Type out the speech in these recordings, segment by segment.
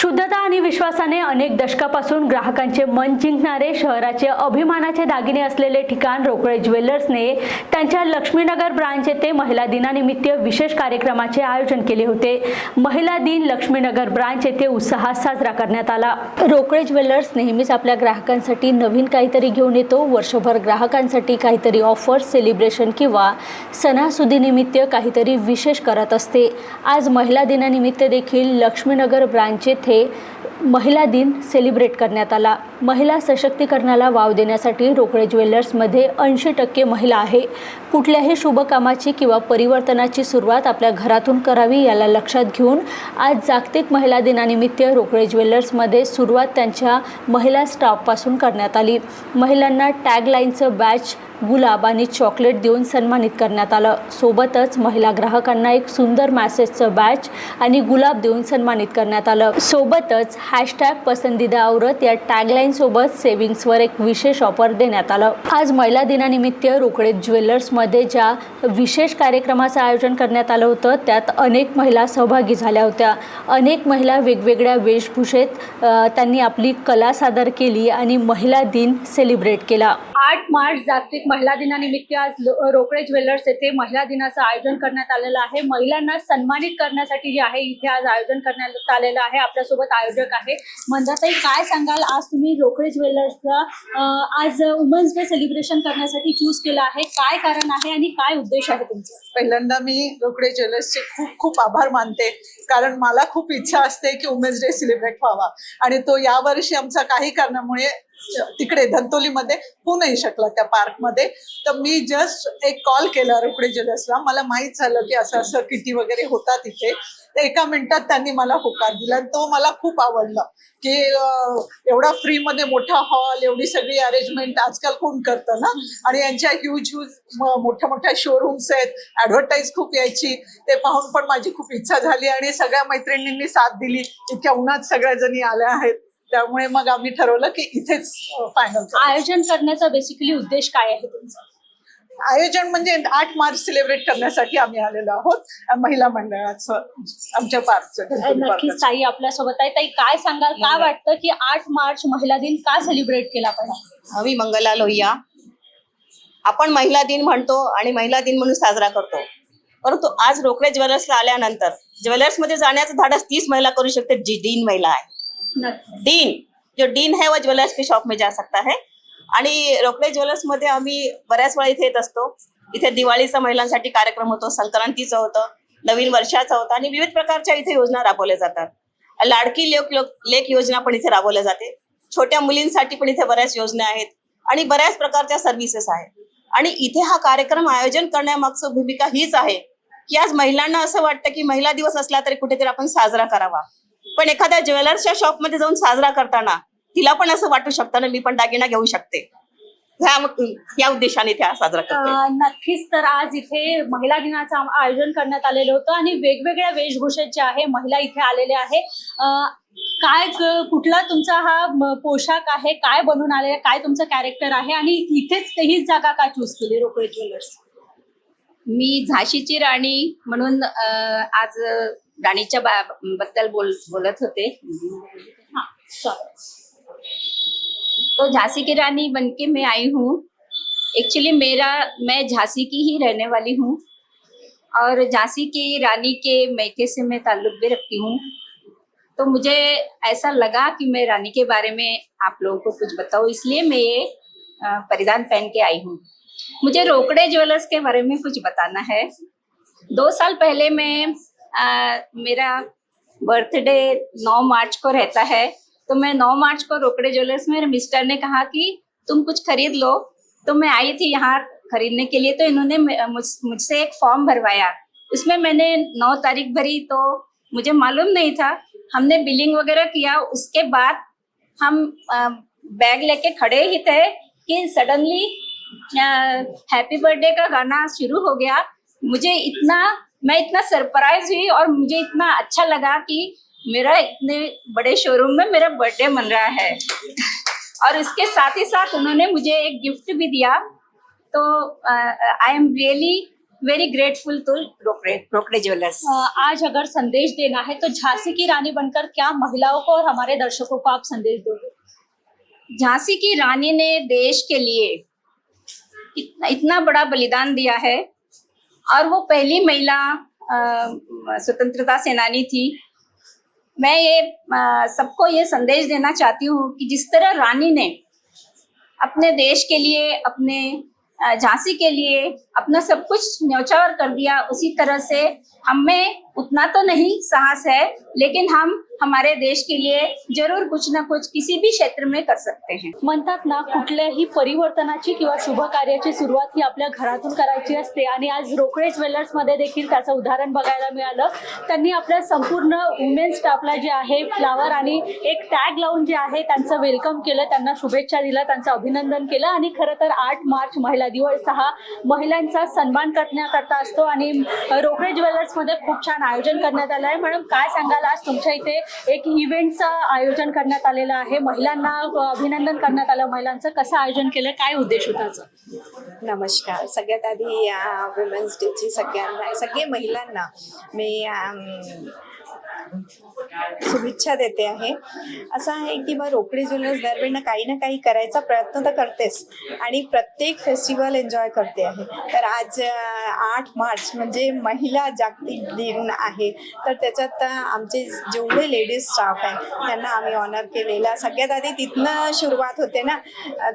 शुद्धता आणि विश्वासाने अनेक दशकापासून ग्राहकांचे मन जिंकणारे शहराचे अभिमानाचे दागिने असलेले ठिकाण रोकडे ज्वेलर्सने त्यांच्या लक्ष्मीनगर ब्रांच येथे महिला दिनानिमित्त विशेष कार्यक्रमाचे आयोजन केले होते. महिला दिन लक्ष्मीनगर ब्रांच येथे उत्साहात साजरा करण्यात आला. रोकडे ज्वेलर्स नेहमीच आपल्या ग्राहकांसाठी नवीन काहीतरी घेऊन येतो. वर्षभर ग्राहकांसाठी काहीतरी ऑफर सेलिब्रेशन किंवा सणासुदीनिमित्त काहीतरी विशेष करत असते. आज महिला दिनानिमित्त देखील लक्ष्मीनगर ब्रांच येथे महिला दिन सेलिब्रेट करण्यात आला. महिला सशक्तीकरणाला वाव देण्यासाठी रोकडे ज्वेलर्समध्ये ऐंशी टक्के महिला आहे. कुठल्याही शुभकामाची किंवा परिवर्तनाची सुरुवात आपल्या घरातून करावी याला लक्षात घेऊन आज जागतिक महिला दिनानिमित्त रोकडे ज्वेलर्समध्ये सुरुवात त्यांच्या महिला स्टाफपासून करण्यात आली. महिलांना टॅगलाईनचं बॅच गुलाब आणि चॉकलेट देऊन सन्मानित करण्यात आलं. सोबतच महिला ग्राहकांना एक सुंदर मॅसेजचं बॅच आणि गुलाब देऊन सन्मानित करण्यात आलं. सोबतच हॅशटॅग पसंदीदा औरत या टॅगलाईनसोबत सेव्हिंग्सवर एक विशेष ऑफर देण्यात आलं. आज महिला दिनानिमित्त रोकडे ज्वेलर्समध्ये ज्या विशेष कार्यक्रमाचं आयोजन करण्यात आलं होतं त्यात अनेक महिला सहभागी झाल्या होत्या. अनेक महिला वेगवेगळ्या वेशभूषेत त्यांनी आपली कला सादर केली आणि महिला दिन सेलिब्रेट केला. आठ मार्च जागतिक महिला दिनानिमित्त आज रोकडे ज्वेलर्स येथे महिला दिनाचं आयोजन करण्यात आलेलं आहे. महिलांना सन्मानित करण्यासाठी जे आहे इथे आज आयोजन करण्यात आलेलं आहे. आपल्यासोबत आयोजक आहे. मंदाताई काय सांगाल? आज तुम्ही रोकडे ज्वेलर्सचा आज वुमन्स डे सेलिब्रेशन करण्यासाठी चूज केलं आहे. काय कारण आहे आणि काय उद्देश आहे तुमचा? पहिल्यांदा मी रोकडे ज्वेलर्सचे खूप खूप आभार मानते. कारण मला खूप इच्छा असते की वुमेन्स डे सेलिब्रेट व्हावा. आणि तो यावर्षी आमचा काही कारणामुळे तिकडे धंतोलीमध्ये होऊ नाही शकला त्या पार्कमध्ये. तर मी जस्ट एक कॉल केला रोकडे ज्वेलर्सला. मला माहीत झालं की असं असं किटी वगैरे होता तिथे तर एका मिनिटात त्यांनी मला होकार दिला. आणि तो मला खूप आवडला की एवढा फ्रीमध्ये मोठा हॉल एवढी सगळी अरेंजमेंट आजकाल कोण करतं ना? आणि यांच्या ह्यूज ह्यूज मोठ्या मोठ्या शोरूम्स आहेत. ॲडव्हर्टाईज खूप यायची. ते पाहून पण माझी खूप इच्छा झाली आणि सगळ्या मैत्रिणींनी साथ दिली. इतक्या उन्हात सगळ्या जणी आल्या आहेत. त्यामुळे मग आम्ही ठरवलं की इथेच फायनल आयोजन करण्याचा बेसिकली उद्देश काय आहे तुमचा? आयोजन म्हणजे आठ मार्च सेलिब्रेट करण्यासाठी आम्ही आलेलो आहोत. महिला मंडळाचं आमच्या पार्कचं नक्कीच. ताई आपल्यासोबत आहे. ताई काय सांगाल? काय वाटतं की आठ मार्च महिला दिन का सेलिब्रेट केला पाहिजे मी मंगला लोहिया. आपण महिला दिन म्हणतो आणि महिला दिन म्हणून साजरा करतो. परंतु आज रोकडे ज्वेलर्सला आल्यानंतर ज्वेलर्समध्ये जाण्याचं धाडस तीस महिला करू शकते जी डीन महिला आहे. डीन जो डीन है वो ज्वेलर्स के शॉप में जा सकता है. आणि रोकडे ज्वेलर्समध्ये आम्ही बऱ्याच वेळा इथे येत असतो. इथे दिवाळीचा महिलांसाठी कार्यक्रम होतो संक्रांतीचं होतं नवीन वर्षाचं होतं आणि विविध प्रकारच्या इथे योजना राबवल्या जातात. लाडकी लेक लेक योजना पण इथे राबवल्या जाते. छोट्या मुलींसाठी पण इथे बऱ्याच योजना आहेत आणि बऱ्याच प्रकारच्या सर्व्हिसेस आहेत. आणि इथे हा कार्यक्रम आयोजन करण्यामागचं भूमिका हीच आहे की आज महिलांना असं वाटतं की महिला दिवस असला तरी कुठेतरी आपण साजरा करावा. पण एखाद्या ज्वेलर्सच्या शॉपमध्ये जाऊन साजरा करताना तिला पण असं वाटू शकतं ना मी पण दागिना घेऊ शकते. या उद्देशाने इथे हा साजरा करते. नक्कीच तर आज इथे महिला दिनाचं आयोजन करण्यात आलेलं होतं आणि वेगवेगळ्या वेशभूषेत जे आहे महिला इथे आलेल्या आहे. काय कुठला तुमचा हा पोशाख आहे काय बनून आले काय तुमचं कॅरेक्टर आहे आणि इथेच हीच जागा का चूज केली रोकडे ज्वेलर्स? मी झाशीची राणी म्हणून आज बा- बद्दल बोल बोलत होते. हा तो झांसी की रानी बनके मैं आई हूँ. एक्चुअली मेरा मैं झांसी की ही रहने वाली हूँ. और झांसी की रानी के मैके से मैं ताल्लुक भी रखती हूँ. तो मुझे ऐसा लगा कि मैं रानी के बारे में आप लोगों को कुछ बताऊँ, इसलिए मैं ये परिधान पहन के आई हूँ. मुझे रोकड़े ज्वेलर्स के बारे में कुछ बताना है. दो साल पहले मैं अ, मेरा बर्थडे 9 मार्च को रहता है तो मैं 9 मार्च को रोकड़े ज्वेलर्स में मिस्टर ने कहा कि तुम कुछ खरीद लो। तो मैं आई थी यहाँ खरीदने के लिए तो इन्होंने मुझसे एक फॉर्म भरवाया। उसमें मैंने 9 तारीख भरी तो मुझे मालूम नहीं था। हमने बिलिंग वगैरह किया उसके बाद हम बैग लेके खड़े ही थे कि सडनली हैप्पी बर्थडे का गाना शुरू हो गया। मुझे इतना मैं इतना सरप्राइज़ हुई और मुझे इतना अच्छा लगा कि मेरा इतने बड़े शोरूम में मेरा बर्थडे मन रहा है। और इसके साथ ही साथ उन्होंने मुझे एक गिफ्ट भी दिया। तो I am really very grateful to Rokade Rokade jewellers आज अगर संदेश देना है तो झांसी की रानी बनकर क्या महिलाओं को और हमारे दर्शकों को आप संदेश दोगे? झांसी की रानी ने देश के लिए इतना इतना बड़ा बलिदान दिया है। और वो पहली महिला स्वतंत्रता सेनानी थी। मैं ये सबको ये संदेश देना चाहती हूँ कि जिस तरह रानी ने अपने देश के लिए, अपने झांसी के लिए अपना सब कुछ न्यौछावर कर दिया। उसी तरह से हमें उतना तो नहीं साहस है लेकिन हम हमारे देश के लिए जरूर कुछ ना कुछ किसी भी क्षेत्र में कर सकते हैं। म्हणतात ना कुठल्याही परिवर्तनाची किंवा शुभ कार्याची सुरुवात ही आपल्या घरातून करायची असते. आणि आज रोकडे ज्वेलर्समध्ये देखील त्याचं उदाहरण बघायला मिळालं. त्यांनी आपल्या संपूर्ण वुमेन स्टाफला जे आहे फ्लावर आणि एक टॅग लावून जे आहे त्यांचं वेलकम केलं. त्यांना शुभेच्छा दिल्या त्यांचं अभिनंदन केलं. आणि खरं तर आठ मार्च महिला दिवस हा महिलांचा सन्मान करण्याकरता असतो आणि रोखडे ज्वेलर्समध्ये खूप छान आयोजन करण्यात आलं आहे. मॅडम काय सांगाल आज तुमच्या इथे एक इव्हेंटचं आयोजन करण्यात आलेलं आहे. महिलांना अभिनंदन करण्यात आलं. महिलांचं कसं आयोजन केलं? काय उद्देश होता नमस्कार. सगळ्यात आधी या वुमेन्स डेची सगळ्यांना सगळे महिलांना मी शुभेच्छा देते आहे. असं आहे की बा रोकडी ज्वेलर्स दरवेळेला काही ना काही करायचा प्रयत्न तर करतेच. आणि प्रत्येक फेस्टिवल एन्जॉय करते आहे. तर आज आठ मार्च म्हणजे महिला जागतिक दिन आहे. तर त्याच्यात आमचे जेवढे लेडीज स्टाफ आहे त्यांना आम्ही ऑनर केलेला. सगळ्यात आधी तिथनं सुरुवात होते ना.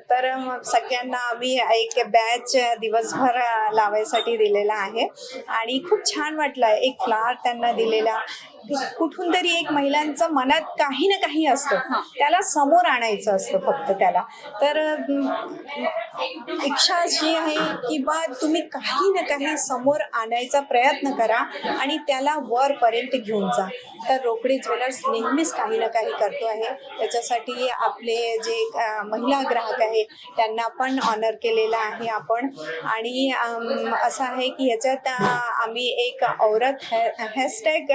तर सगळ्यांना आम्ही एक बॅच दिवसभर लावायसाठी दिलेला आहे. आणि खूप छान वाटलं. एक फ्लावर त्यांना दिलेला. कुठून तरी एक महिलांचं मनात काही ना काही असतं. त्याला समोर आणायचं असतं फक्त त्याला. तर इच्छा अशी आहे की बा तुम्ही काही ना काही समोर आणायचा प्रयत्न करा आणि त्याला वरपर्यंत घेऊन जा. तर रोकडी ज्वेलर्स नेहमीच काही ना काही करतो आहे. त्याच्यासाठी आपले जे महिला ग्राहक आहे त्यांना पण ऑनर केलेलं आहे आपण. आणि असं आहे की ह्याच्यात आम्ही एक औरत हॅशटॅग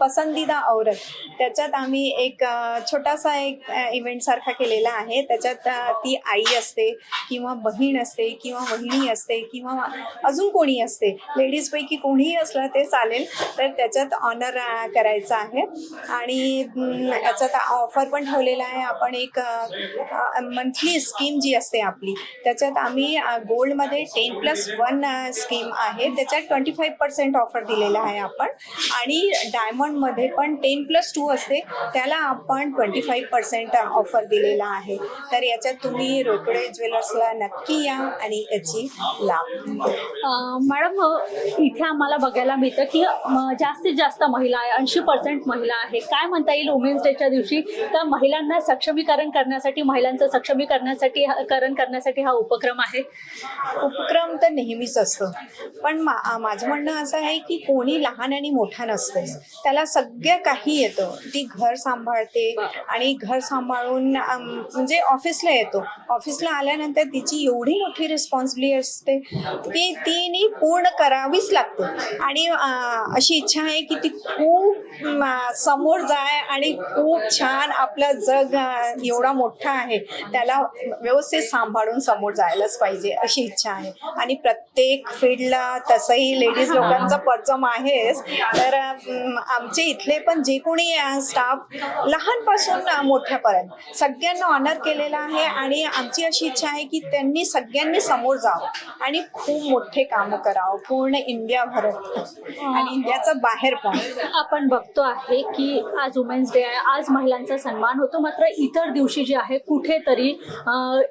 पसंदीदा औरत. त्याच्यात आम्ही एक छोटासा एक इव्हेंट सारखा केलेला आहे. त्याच्यात ती आई असते किंवा बहीण असते किंवा बहिणी असते किंवा अजून कोणी असते. लेडीजपैकी कोणीही असलं ते चालेल. तर त्याच्यात ऑनर करायचं आहे. आणि त्याच्यात याच्यात ऑफर पण ठेवलेला आहे. आपण एक मंथली स्कीम जी असते आपली त्याच्यात आम्ही गोल्डमध्ये टेन प्लस वन स्कीम आहे. त्याच्यात ट्वेंटी फाईव्ह पर्सेंट ऑफर दिलेला आहे आपण. आणि डायमंडमध्ये पण टेन प्लस टू असते त्याला आपण ट्वेंटी फाईव्ह पर्सेंट ऑफर दिलेला आहे. तर याच्यात तुम्ही रोकडे ज्वेलर्सला नक्की या आणि याची लाभ. मॅडम इथे आम्हाला बघायला मिळतं की जास्तीत जास्त महिला आहे ऐंशी पर्सेंट महिला आहे. काय म्हणता येईल वुमेन्स डेच्या दिवशी? तर महिलांना सक्षमीकरण करण्यासाठी महिलांचं सक्षमीकरणासाठी करण करण्यासाठी हा उपक्रम आहे. उपक्रम तर नेहमीच असतो. पण माझं म्हणणं असं आहे की कोणी लहान आणि मोठा नसते त्याला सगळं काही येतं. ती घर सांभाळते आणि घर सांभाळून म्हणजे ऑफिसला येतो. ऑफिसला आल्यानंतर तिची एवढी मोठी रिस्पॉन्सिबिलिटी असते की तिने पूर्ण करावीच लागते. आणि अशी इच्छा आहे की ती खूप म, समोर जाय आणि खूप छान आपलं जग एवढा मोठा आहे. त्याला व्यवस्थित सांभाळून समोर जायलाच पाहिजे अशी इच्छा आहे. आणि प्रत्येक फील्डला तसंही लेडीज लोकांचा परचम आहेच. तर आमचे इथले पण जे कोणी स्टाफ लहानपासून मोठ्यापर्यंत. सगळ्यांना ऑनर केलेला आहे आणि आमची अशी इच्छा आहे की त्यांनी सगळ्यांनी समोर जावं आणि खूप मोठे काम करावं पूर्ण इंडियाभर आणि इंडियाचं बाहेर पण. आपण बघतो आहे की आज वुमेन्स डे आहे आज महिलांचा सन्मान होतो. मात्र इतर दिवशी जे आहे कुठेतरी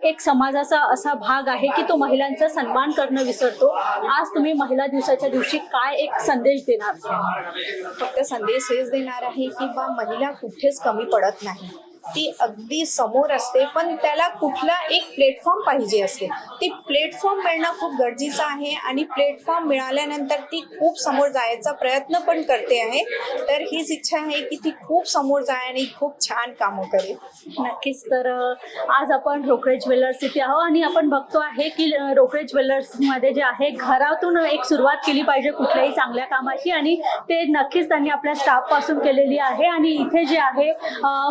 एक समाजाचा असा भाग आहे की तो महिलांचा सन्मान करणं विसरतो. आज तुम्ही महिला दिवसाच्या दिवशी काय एक संदेश देणार? फक्त संदेश हेच देणार आहे. आहे किंवा महिला कुठेच कमी पडत नाही. ती अगदी समोर असते पण त्याला कुठला एक प्लॅटफॉर्म पाहिजे असते. ती प्लॅटफॉर्म मिळणं खूप गरजेचं आहे आणि प्लॅटफॉर्म मिळाल्यानंतर ती खूप समोर जायचा प्रयत्न पण करते आहे. तर हीच इच्छा आहे की ती खूप समोर जाय आणि खूप छान कामं करेल नक्कीच तर आज आपण रोकडे ज्वेलर्स इथे आहोत आणि आपण बघतो आहे की रोकडे ज्वेलर्समध्ये जे आहे घरातून एक सुरुवात केली पाहिजे कुठल्याही चांगल्या कामाची आणि ते नक्कीच त्यांनी आपल्या स्टाफपासून केलेली आहे. आणि इथे जे आहे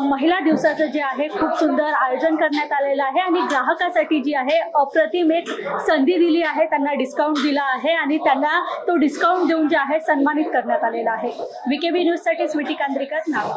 महिला दिवस दिवसाचं जे आहे खूप सुंदर आयोजन करण्यात आलेलं आहे आणि ग्राहकासाठी जी आहे अप्रतिम एक संधी दिली आहे त्यांना डिस्काउंट दिला आहे आणि त्यांना तो डिस्काउंट देऊन जे आहे सन्मानित करण्यात आलेला आहे. व्ही के बी न्यूजसाठी स्वीटी कांद्रीकर नाव